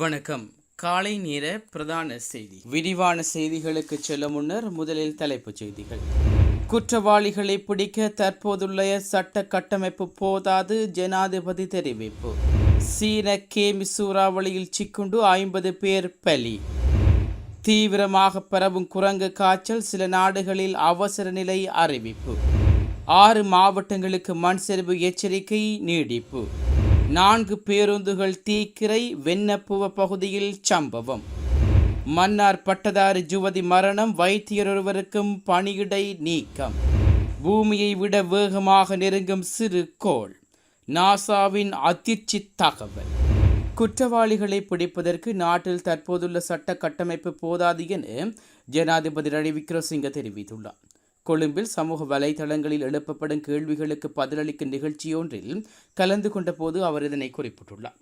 வணக்கம். காலை நேர பிரதான செய்தி. விரிவான செய்திகளுக்கு செல்ல முன்னர் முதலில் தலைப்புச் செய்திகள். குற்றவாளிகளை பிடிக்க தற்போதுள்ள சட்ட கட்டமைப்பு போதாது ஜனாதிபதி தெரிவிப்பு. சீன கேமி சூறாவளியில் சிக்குண்டு ஐம்பது பேர் பலி. தீவிரமாக பரவும் குரங்கு காய்ச்சல் சில நாடுகளில் அவசர நிலை அறிவிப்பு. ஆறு மாவட்டங்களுக்கு மண் சரிவு எச்சரிக்கை நீடிப்பு. நான்கு பேருந்துகள் தீக்கிரை வெண்ணப்புவ பகுதியில் சம்பவம். மன்னார் பட்டதாரி ஜுவதி மரணம் வைத்தியர் ஒருவருக்கும் பணியிடை நீக்கம். பூமியை விட வேகமாக நெருங்கும் சிறு கோள். நாசாவின் அதிர்ச்சி தகவல். குற்றவாளிகளை பிடிப்பதற்கு நாட்டில் தற்போதுள்ள சட்ட கட்டமைப்பு போதாது என ஜனாதிபதி ரணில் விக்ரமசிங்க தெரிவித்துள்ளார். கொழும்பில் சமூக வலைதளங்களில் எழுப்பப்படும் கேள்விகளுக்கு பதிலளிக்கும் நிகழ்ச்சியொன்றில் கலந்து கொண்ட போது அவர் இதனை குறிப்பிட்டுள்ளார்.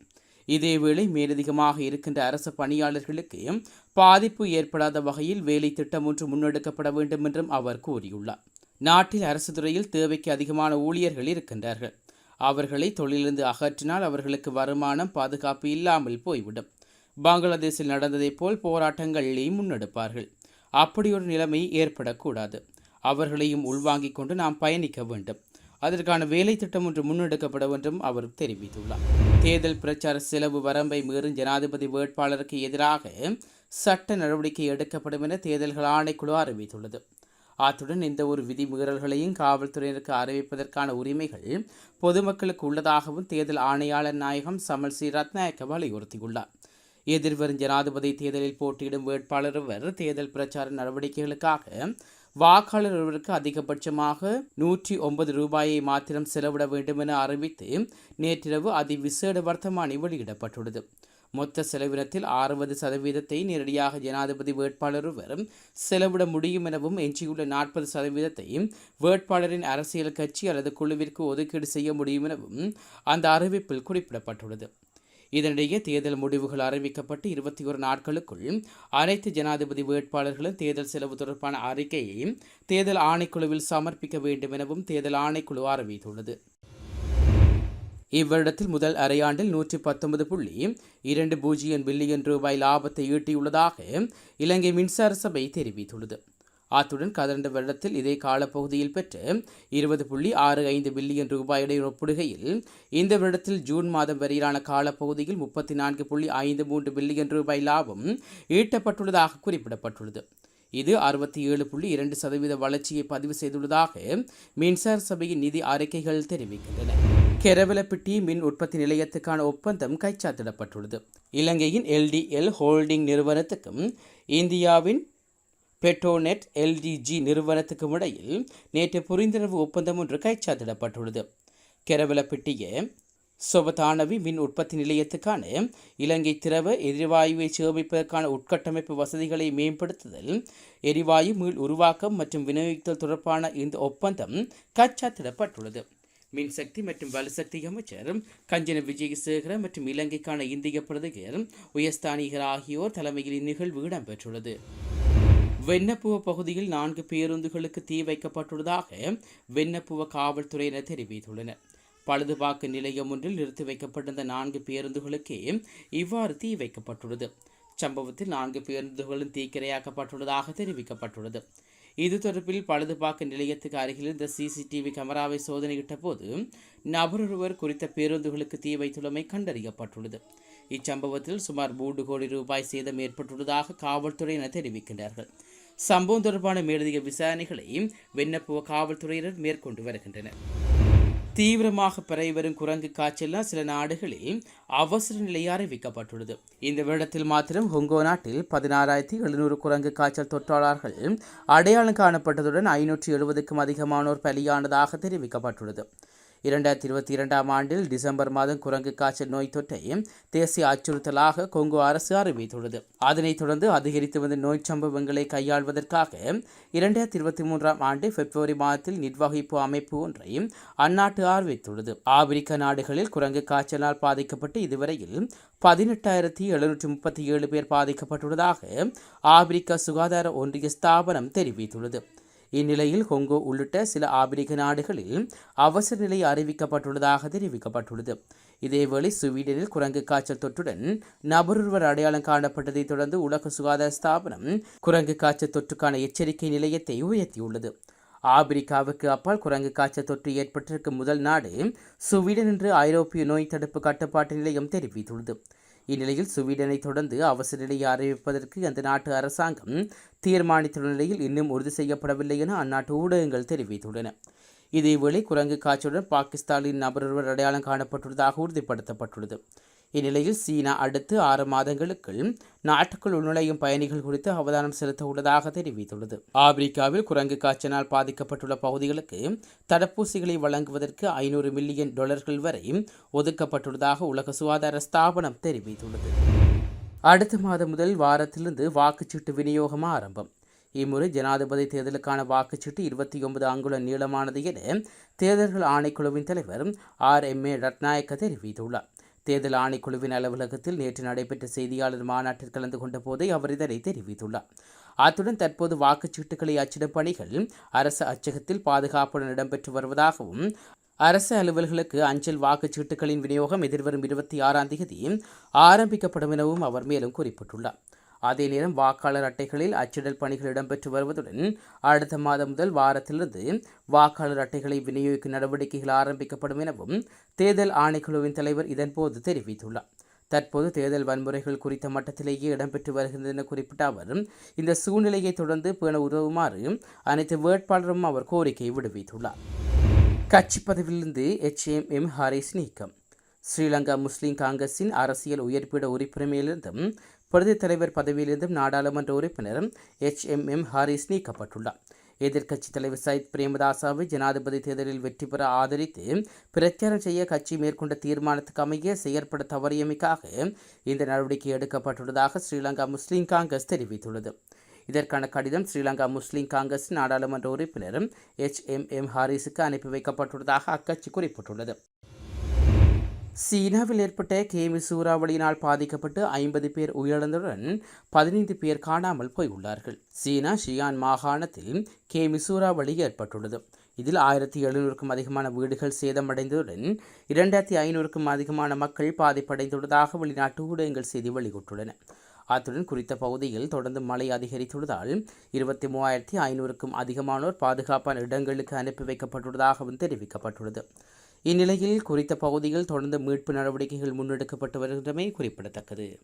இதேவேளை மேலதிகமாக இருக்கின்ற அரசு பணியாளர்களுக்கு பாதிப்பு ஏற்படாத வகையில் வேலை திட்டம் ஒன்று முன்னெடுக்கப்பட வேண்டும் என்றும் அவர் கூறியுள்ளார். நாட்டில் அரசு துறையில் தேவைக்கு அதிகமான ஊழியர்கள் இருக்கின்றார்கள். அவர்களை தொழிலிருந்து அகற்றினால் அவர்களுக்கு வருமானம் பாதுகாப்பு இல்லாமல் போய்விடும். பங்களாதேஷில் நடந்ததைப் போல் போராட்டங்களை முன்னெடுப்பார்கள். அப்படியொரு நிலைமை ஏற்படக்கூடாது. அவர்களையும் உள்வாங்கிக் கொண்டு நாம் பயணிக்க வேண்டும். அதற்கான வேலை திட்டம் ஒன்று முன்னெடுக்கப்பட வேண்டும் அவர் தெரிவித்துள்ளார். தேர்தல் பிரச்சார செலவு வரம்பை மீறும் ஜனாதிபதி வேட்பாளருக்கு எதிராக சட்ட நடவடிக்கை எடுக்கப்படும் என தேர்தல்கள் ஆணைக்குழு அறிவித்துள்ளது. அத்துடன் எந்த ஒரு விதி மீறல்களையும் காவல்துறையினருக்கு அறிவிப்பதற்கான உரிமைகள் பொதுமக்களுக்கு உள்ளதாகவும் தேர்தல் ஆணையாளர் நாயகம் சமல் சி. ரத்நாயக்க வலியுறுத்தியுள்ளார். எதிர்வரும் ஜனாதிபதி தேர்தலில் போட்டியிடும் வேட்பாளர் தேர்தல் பிரச்சார நடவடிக்கைகளுக்காக வாக்காளர் ஒருவருக்கு அதிகபட்சமாக நூற்றி ஒன்பது ரூபாயை மாத்திரம் செலவிட வேண்டும் என அறிவித்து நேற்றிரவு அதிவிசேட வர்த்தமானி வெளியிடப்பட்டுள்ளது. மொத்த செலவினத்தில் அறுபது சதவீதத்தை நேரடியாக ஜனாதிபதி வேட்பாளர் ஒருவர் செலவிட முடியும் எனவும் எஞ்சியுள்ள நாற்பது சதவீதத்தையும் வேட்பாளரின் அரசியல் கட்சி அல்லது குழுவிற்கு ஒதுக்கீடு செய்ய முடியும் எனவும் அந்த அறிவிப்பில் குறிப்பிடப்பட்டுள்ளது. இதனிடையே தேர்தல் முடிவுகள் அறிவிக்கப்பட்டு இருபத்தி ஒரு நாட்களுக்குள் அனைத்து ஜனாதிபதி வேட்பாளர்களும் தேர்தல் செலவு தொடர்பான அறிக்கையை தேர்தல் ஆணைக்குழுவில் சமர்ப்பிக்க வேண்டும் எனவும் தேர்தல் ஆணைக்குழு அறிவித்துள்ளது. இவ்வருடத்தில் முதல் அரையாண்டில் நூற்றி பத்தொன்பது புள்ளி இரண்டு பூஜ்ஜியம் பில்லியன் ரூபாய் லாபத்தை ஈட்டியுள்ளதாக இலங்கை மின்சார சபை தெரிவித்துள்ளது. அத்துடன் கடந்த வருடத்தில் இதே காலப்பகுதியில் பெற்ற இருபது புள்ளி ஆறு ஐந்து பில்லியன் ரூபாயுடன் ஒப்பிடுகையில் இந்த வருடத்தில் ஜூன் மாதம் வரையிலான காலப்பகுதியில் முப்பத்தி நான்கு புள்ளி ஐந்து மூன்று பில்லியன் ரூபாய் லாபம் ஈட்டப்பட்டுள்ளதாக குறிப்பிடப்பட்டுள்ளது. இது அறுபத்தி ஏழு புள்ளி இரண்டு சதவீத வளர்ச்சியை பதிவு செய்துள்ளதாக மின்சார சபையின் நிதி அறிக்கைகள் தெரிவிக்கின்றன. கெரவலப்பிட்டி மின் உற்பத்தி நிலையத்துக்கான ஒப்பந்தம் கைச்சாத்திடப்பட்டுள்ளது. இலங்கையின் எல்டிஎல் ஹோல்டிங் நிறுவனத்துக்கும் இந்தியாவின் பெட்ரோநெட் எல்டிஜி நிறுவனத்துக்கும் இடையில் நேற்று புரிந்துணர்வு ஒப்பந்தம் ஒன்று கைச்சாத்திடப்பட்டுள்ளது. கெரவலப்பிட்டிய சொபதானவி மின் உற்பத்தி நிலையத்துக்கான இலங்கை திரவ எரிவாயுவை சேமிப்பதற்கான உட்கட்டமைப்பு வசதிகளை மேம்படுத்துதல் எரிவாயு மீள் உருவாக்கம் மற்றும் விநியோகித்தல் தொடர்பான இந்த ஒப்பந்தம் கைச்சாத்திடப்பட்டுள்ளது. மின்சக்தி மற்றும் வலுசக்தி அமைச்சர் கஞ்சன விஜயசேகர மற்றும் இலங்கைக்கான இந்திய பிரதமர் உயர்ஸ்தானிகர் ஆகியோர் தலைமையில் இந்நிகழ்வு இடம்பெற்றுள்ளது. வெண்ணப்புவ பகுதியில் நான்கு பேருந்துகளுக்கு தீ வைக்கப்பட்டுள்ளதாக வெண்ணப்புவ காவல்துறையினர் தெரிவித்துள்ளனர். பழுதுபாக்கு நிலையம் ஒன்றில் நிறுத்தி வைக்கப்பட்டிருந்த நான்கு பேருந்துகளுக்கே இவ்வாறு தீ வைக்கப்பட்டுள்ளது. சம்பவத்தில் நான்கு பேருந்துகளும் தீக்கிரையாக்கப்பட்டுள்ளதாக தெரிவிக்கப்பட்டுள்ளது. இது தொடர்பில் பழுதுபாக்கு நிலையத்துக்கு அருகில் இருந்த சிசிடிவி கேமராவை சோதனையிட்ட போது நபரொருவர் குறித்த பேருந்துகளுக்கு தீ வைத்துள்ளமை கண்டறியப்பட்டுள்ளது. இச்சம்பவத்தில் சுமார் மூன்று கோடி ரூபாய் சேதம் ஏற்பட்டுள்ளதாக காவல்துறையினர் தெரிவிக்கின்றார்கள். சம்பவம் தொடர்பான மேலதிக விசாரணைகளை வெண்ணப்புவ காவல்துறையினர் மேற்கொண்டு வருகின்றனர். தீவிரமாக பரவி வரும் குரங்கு காய்ச்சலால் சில நாடுகளில் அவசர நிலை அறிவிக்கப்பட்டுள்ளது. இந்த வருடத்தில் மாத்திரம் ஹொங்கோ நாட்டில் பதினாறாயிரத்தி எழுநூறு குரங்கு காய்ச்சல் தொற்றாளர்கள் அடையாளம் காணப்பட்டதுடன் ஐநூற்றி எழுபதுக்கும் அதிகமானோர் பலியானதாக தெரிவிக்கப்பட்டுள்ளது. இரண்டாயிரத்தி இருபத்தி இரண்டாம் ஆண்டில் டிசம்பர் மாதம் குரங்கு காய்ச்சல் நோய் தொற்றை தேசிய அச்சுறுத்தலாக கொங்கு அரசு அறிவித்துள்ளது. அதனைத் தொடர்ந்து அதிகரித்து வந்த நோய் சம்பவங்களை கையாள்வதற்காக இரண்டாயிரத்தி இருபத்தி மூன்றாம் ஆண்டு பிப்ரவரி மாதத்தில் நிர்வகிப்பு அமைப்பு ஒன்றை அந்நாட்டு அறிவித்துள்ளது. ஆப்பிரிக்க நாடுகளில் குரங்கு காய்ச்சலால் பாதிக்கப்பட்டு இதுவரையில் பதினெட்டாயிரத்தி எழுநூற்றி முப்பத்தி ஏழு பேர் பாதிக்கப்பட்டுள்ளதாக ஆப்பிரிக்க சுகாதார ஒன்றிய ஸ்தாபனம் தெரிவித்துள்ளது இந்நிலையில் கொங்கோ உள்ளிட்ட சில ஆப்பிரிக்க நாடுகளில் அவசர நிலை அறிவிக்கப்பட்டுள்ளதாக தெரிவிக்கப்பட்டுள்ளது. இதேவேளை சுவீடனில் குரங்கு காய்ச்சல் தொற்றுடன் நபரொருவர் அடையாளம் காணப்பட்டதைத் தொடர்ந்து உலக சுகாதார ஸ்தாபனம் குரங்கு காய்ச்சல் தொற்றுக்கான எச்சரிக்கை நிலையத்தை உயர்த்தியுள்ளது. ஆப்பிரிக்காவுக்கு அப்பால் குரங்கு காய்ச்சல் தொற்று ஏற்பட்டிருக்கும் முதல் நாடு சுவீடன் என்று ஐரோப்பிய நோய் தடுப்பு கட்டுப்பாட்டு நிலையம் தெரிவித்துள்ளது. இந்நிலையில் சுவீடனை தொடர்ந்து அவசர நிலையை அறிவிப்பதற்கு அந்த நாட்டு அரசாங்கம் தீர்மானித்துள்ள நிலையில் இன்னும் உறுதி செய்யப்படவில்லை என அந்நாட்டு ஊடகங்கள் தெரிவித்துள்ளன. இதேவேளை குரங்கு காய்ச்சலுடன் பாகிஸ்தானின் நபரொருவர் அடையாளம் காணப்பட்டுள்ளதாக உறுதிப்படுத்தப்பட்டுள்ளது. இந்நிலையில் சீனா அடுத்து ஆறு மாதங்களுக்குள் நாட்டுக்குள் உள்நுழையும் பயணிகள் குறித்து அவதானம் செலுத்த உள்ளதாக தெரிவித்துள்ளது. ஆப்பிரிக்காவில் குரங்கு காய்ச்சலால் பாதிக்கப்பட்டுள்ள பகுதிகளுக்கு தடுப்பூசிகளை வழங்குவதற்கு ஐநூறு மில்லியன் டாலர்கள் வரை ஒதுக்கப்பட்டுள்ளதாக உலக சுகாதார ஸ்தாபனம் தெரிவித்துள்ளது. அடுத்த மாதம் முதல் வாரத்திலிருந்து வாக்குச்சீட்டு விநியோகம் ஆரம்பம். இம்முறை ஜனாதிபதி தேர்தலுக்கான வாக்குச்சீட்டு இருபத்தி ஒன்பது அங்குல நீளமானது என தேர்தல்கள் ஆணைக்குழுவின் தலைவர் ஆர் எம் ஏ ரட்நாயக்க தெரிவித்துள்ளார். தேர்தல் ஆணைக்குழுவின் அலுவலகத்தில் நேற்று நடைபெற்ற செய்தியாளர் மாநாட்டில் கலந்து கொண்ட போதே அவர் இதனை தெரிவித்துள்ளார். அத்துடன் தற்போது வாக்குச்சீட்டுகளை அச்சிடும் பணிகள் அரசு அச்சகத்தில் பாதுகாப்புடன் இடம்பெற்று வருவதாகவும் அரசு அலுவல்களுக்கு அஞ்சல் வாக்குச்சீட்டுகளின் விநியோகம் எதிர்வரும் இருபத்தி ஆறாம் தேதி ஆரம்பிக்கப்படும் எனவும் அவர் மேலும் குறிப்பிட்டுள்ளார். அதே நேரம் வாக்காளர் அட்டைகளில் அச்சிடல் பணிகள் இடம்பெற்று வருவதுடன் அடுத்த மாதம் முதல் வாரத்திலிருந்து வாக்காளர் அட்டைகளை விநியோகிக்கும் நடவடிக்கைகள் ஆரம்பிக்கப்படும் எனவும் தேர்தல் ஆணைக்குழுவின் தலைவர் இதன்போது தெரிவித்துள்ளார். தற்போது தேர்தல் வன்முறைகள் குறித்த மட்டத்திலேயே இடம்பெற்று வருகின்றன என குறிப்பிட்ட அவர் இந்த சூழ்நிலையை தொடர்ந்து பேண உதவுமாறு அனைத்து வேட்பாளரும் அவர் கோரிக்கை விடுவித்துள்ளார். கட்சி பதவியிலிருந்து எச். எம். எம். ஹாரிஸ் நீக்கம். ஸ்ரீலங்கா முஸ்லிம் காங்கிரஸின் அரசியல் உயர்பீட உறுப்பினமையிலிருந்தும் பிரதி தலைவர் பதவியிலிருந்தும் நாடாளுமன்ற உறுப்பினரும் எச் எம் எம் ஹாரிஸ் நீக்கப்பட்டுள்ளார். எதிர்க்கட்சித் தலைவர் சயித் பிரேமதாசாவை ஜனாதிபதி தேர்தலில் வெற்றி பெற ஆதரித்து பிரச்சாரம் செய்ய கட்சி மேற்கொண்ட தீர்மானத்துக்கு அமைய செயற்பட தவறியமைக்காக இந்த நடவடிக்கை எடுக்கப்பட்டுள்ளதாக ஸ்ரீலங்கா முஸ்லிம் காங்கிரஸ் தெரிவித்துள்ளது. இதற்கான கடிதம் ஸ்ரீலங்கா முஸ்லிம் காங்கிரஸ் நாடாளுமன்ற உறுப்பினரும் எச் எம் எம் ஹாரிஸுக்கு அனுப்பி வைக்கப்பட்டுள்ளதாக அக்கட்சி குறிப்பிட்டுள்ளது. சீனாவில் ஏற்பட்ட கேமி சூறாவளியினால் பாதிக்கப்பட்டு ஐம்பது பேர் உயிரிழந்ததுடன் பதினைந்து பேர் காணாமல் போயுள்ளார்கள். சீனா ஷியான் மாகாணத்தில் கேமி சூறாவளி ஏற்பட்டுள்ளது. இதில் ஆயிரத்தி எழுநூறுக்கும் அதிகமான வீடுகள் சேதமடைந்ததுடன் இரண்டாயிரத்தி ஐநூறுக்கும் அதிகமான மக்கள் பாதிப்படைந்துள்ளதாக வெளிநாட்டு ஊடகங்கள் செய்தி வெளியிட்டுள்ளன. அத்துடன் குறித்த பகுதியில் தொடர்ந்து மழை அதிகரித்துள்ளதால் இருபத்தி மூவாயிரத்தி ஐநூறுக்கும் அதிகமானோர் பாதுகாப்பான இடங்களுக்கு அனுப்பி வைக்கப்பட்டுள்ளதாகவும் தெரிவிக்கப்பட்டுள்ளது. இந்நிலையில் குறித்த பகுதியில் தொடர்ந்து மீட்பு நடவடிக்கைகள் முன்னெடுக்கப்பட்டு வருகின்றமை குறிப்பிடத்தக்கது.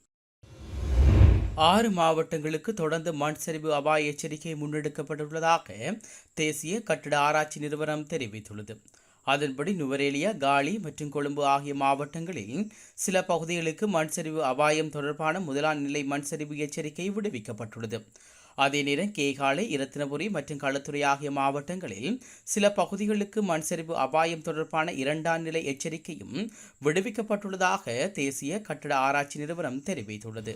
ஆறு மாவட்டங்களுக்கு தொடர்ந்து மண் சரிவு அபாய எச்சரிக்கை முன்னெடுக்கப்பட்டுள்ளதாக தேசிய கட்டிட ஆராய்ச்சி நிறுவனம் தெரிவித்துள்ளது. அதன்படி நுவரேலியா காலி மற்றும் கொழும்பு ஆகிய மாவட்டங்களில் சில பகுதிகளுக்கு மண் சரிவு அபாயம் தொடர்பான முதலாம் நிலை மண் சரிவு எச்சரிக்கை விடுவிக்கப்பட்டுள்ளது. அதே நேரம் கேகாலை இரத்தினபுரி மற்றும் களத்துறை ஆகிய மாவட்டங்களில் சில பகுதிகளுக்கு மண் சரிவு அபாயம் தொடர்பான இரண்டாம் நிலை எச்சரிக்கையும் விடுவிக்கப்பட்டுள்ளதாக தேசிய கட்டட ஆராய்ச்சி நிறுவனம் தெரிவித்துள்ளது.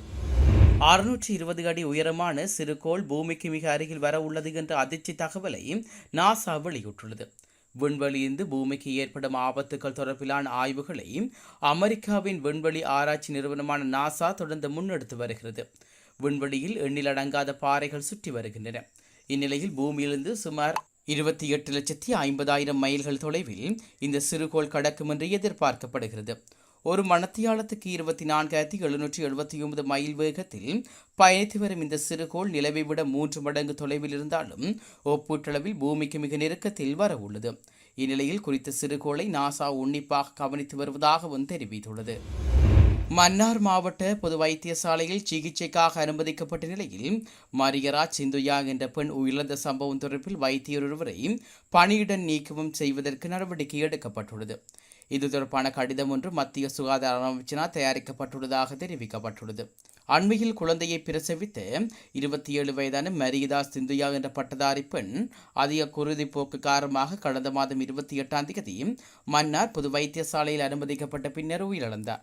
அறுநூற்றி இருபது அடி உயரமான சிறுகோள் பூமிக்கு மிக அருகில் வர உள்ளது என்ற அதிர்ச்சி தகவலை நாசா வெளியிட்டுள்ளது. விண்வெளியிருந்து பூமிக்கு ஏற்படும் ஆபத்துக்கள் தொடர்பிலான ஆய்வுகளை அமெரிக்காவின் விண்வெளி ஆராய்ச்சி நிறுவனமான நாசா தொடர்ந்து முன்னெடுத்து வருகிறது. விண்வெளியில் எண்ணிலடங்காத பாறைகள் சுற்றி வருகின்றன. இந்நிலையில் பூமியிலிருந்து சுமார் இருபத்தி எட்டு லட்சத்தி ஐம்பதாயிரம் மைல்கள் தொலைவில் இந்த சிறுகோள் கடக்கும் என்று எதிர்பார்க்கப்படுகிறது. ஒரு மணத்தியாலத்துக்கு இருபத்தி நான்காயிரத்தி எழுநூற்றி எழுபத்தி ஒன்பது மைல் வேகத்தில் பயணித்து வரும் இந்த சிறுகோள் நிலவை விட மூன்று மடங்கு தொலைவில் இருந்தாலும் ஒப்பீட்டளவில் பூமிக்கு மிக நெருக்கத்தில் வர உள்ளது. இந்நிலையில் குறித்த சிறுகோளை நாசா உன்னிப்பாக கவனித்து வருவதாகவும் தெரிவித்துள்ளது. மன்னார் மாவட்ட பொது வைத்தியசாலையில் சிகிச்சைக்காக அனுமதிக்கப்பட்ட நிலையில் மரியராஜ் சிந்துயா என்ற பெண் உயிரிழந்த சம்பவம் தொடர்பில் வைத்தியர் ஒருவரை பணியிடம் நீக்கமும் செய்வதற்கு நடவடிக்கை எடுக்கப்பட்டுள்ளது. இது தொடர்பான கடிதம் ஒன்று மத்திய சுகாதார அமைச்சினால் தயாரிக்கப்பட்டுள்ளதாக தெரிவிக்கப்பட்டுள்ளது. அண்மையில் குழந்தையை பிரசவித்த இருபத்தி ஏழு வயதான மரியதா சிந்துயா என்ற பட்டதாரி பெண் அதிக குருதி போக்கு காரணமாக கடந்த மாதம் இருபத்தி எட்டாம் தேதி மன்னார் பொது வைத்தியசாலையில் அனுமதிக்கப்பட்ட பின்னர் உயிரிழந்தார்.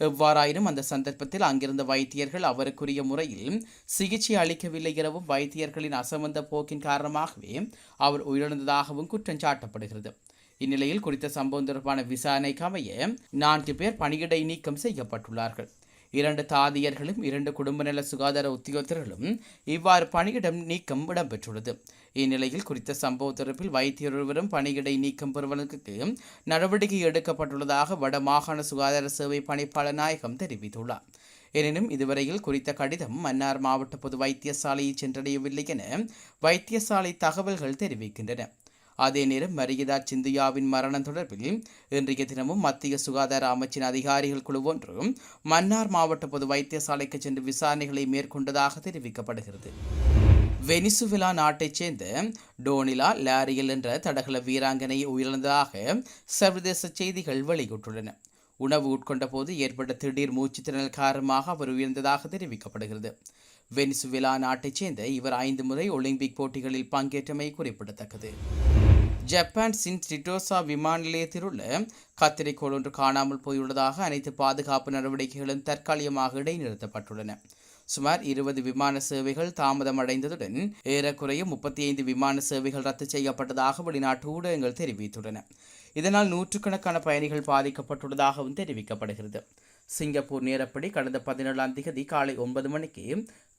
எவ்வாறாயினும் அந்த சந்தர்ப்பத்தில் அங்கிருந்த வைத்தியர்கள் அவருக்குரிய முறையில் சிகிச்சை அளிக்கவில்லை எனவும் வைத்தியர்களின் அசமந்த போக்கின் காரணமாகவே அவர் உயிரிழந்ததாகவும் குற்றம் சாட்டப்படுகிறது. இந்நிலையில் குறித்த சம்பவம் தொடர்பான விசாரணைக்கு அமைய நான்கு பேர் பணியிடை நீக்கம் செய்யப்பட்டுள்ளார்கள். இரண்டு தாதியர்களும் இரண்டு குடும்ப நல சுகாதார உத்தியோகத்தர்களும் இவ்வாறு பணியிடம் நீக்கம் இடம்பெற்றுள்ளது. இந்நிலையில் குறித்த சம்பவ தொடர்பில் வைத்தியர் ஒருவரும் பணியிடை நீக்கம் பெறுவதற்கு நடவடிக்கை எடுக்கப்பட்டுள்ளதாக வடமாகாண சுகாதார சேவை பணிப்பாளர் நாயகம் தெரிவித்துள்ளார். எனினும் இதுவரையில் குறித்த கடிதம் மன்னார் மாவட்ட பொது வைத்தியசாலையை சென்றடையவில்லை என வைத்தியசாலை தகவல்கள் தெரிவிக்கின்றன. அதே நேரம் மரியதா சிந்தியாவின் மரணம் தொடர்பில் இன்றைய தினமும் மத்திய சுகாதார அமைச்சின் அதிகாரிகள் குழு ஒன்று மன்னார் மாவட்ட பொது வைத்தியசாலைக்கு சென்று விசாரணைகளை மேற்கொண்டதாக தெரிவிக்கப்படுகிறது. வெனிசுவிலா நாட்டைச் சேர்ந்த டோனிலா லாரியல் என்ற தடகள வீராங்கனை உயிரிழந்ததாக சர்வதேச செய்திகள் வெளியிட்டுள்ளன. உணவு உட்கொண்ட போது ஏற்பட்ட திடீர் மூச்சுத்திணறல் காரணமாக அவர் உயர்ந்ததாக தெரிவிக்கப்படுகிறது. வெனிசுவேலா நாட்டைச் சேர்ந்த இவர் ஐந்து முறை ஒலிம்பிக் போட்டிகளில் பங்கேற்றமை குறிப்பிடத்தக்கது. ஜப்பான் சின் டிட்டோசா விமான நிலையத்தில் உள்ள கத்திரிக்கோள் ஒன்று காணாமல் போயுள்ளதாக அனைத்து பாதுகாப்பு நடவடிக்கைகளும் தற்காலிகமாக இடைநிறுத்தப்பட்டுள்ளன. சுமார் இருபது விமான சேவைகள் தாமதமடைந்ததுடன் ஏறக்குறைய முப்பத்தி ஐந்து விமான சேவைகள் ரத்து செய்யப்பட்டதாக வெளிநாட்டு ஊடகங்கள் தெரிவித்துள்ளன. இதனால் நூற்றுக்கணக்கான பயணிகள் பாதிக்கப்பட்டுள்ளதாகவும் தெரிவிக்கப்படுகிறது. சிங்கப்பூர் நேரப்படி கடந்த பதினேழாம் தேதி காலை ஒன்பது மணிக்கு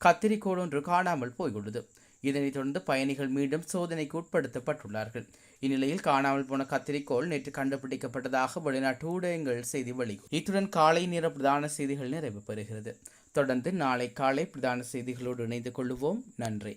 கத்திரிக்கோள் ஒன்று காணாமல் போயுள்ளது இதனைத் தொடர்ந்து பயணிகள் மீண்டும் சோதனைக்கு உட்படுத்தப்பட்டுள்ளார்கள். இந்நிலையில் காணாமல் போன கத்திரிக்கோள் நேற்று கண்டுபிடிக்கப்பட்டதாக வெளிநாட்டு ஊடகங்கள் செய்தி வெளி இத்துடன் காலை நேர பிரதான செய்திகள் நிறைவு பெறுகிறது. தொடர்ந்து நாளை காலை பிரதான செய்திகளோடு இணைந்து கொள்ளுவோம். நன்றி.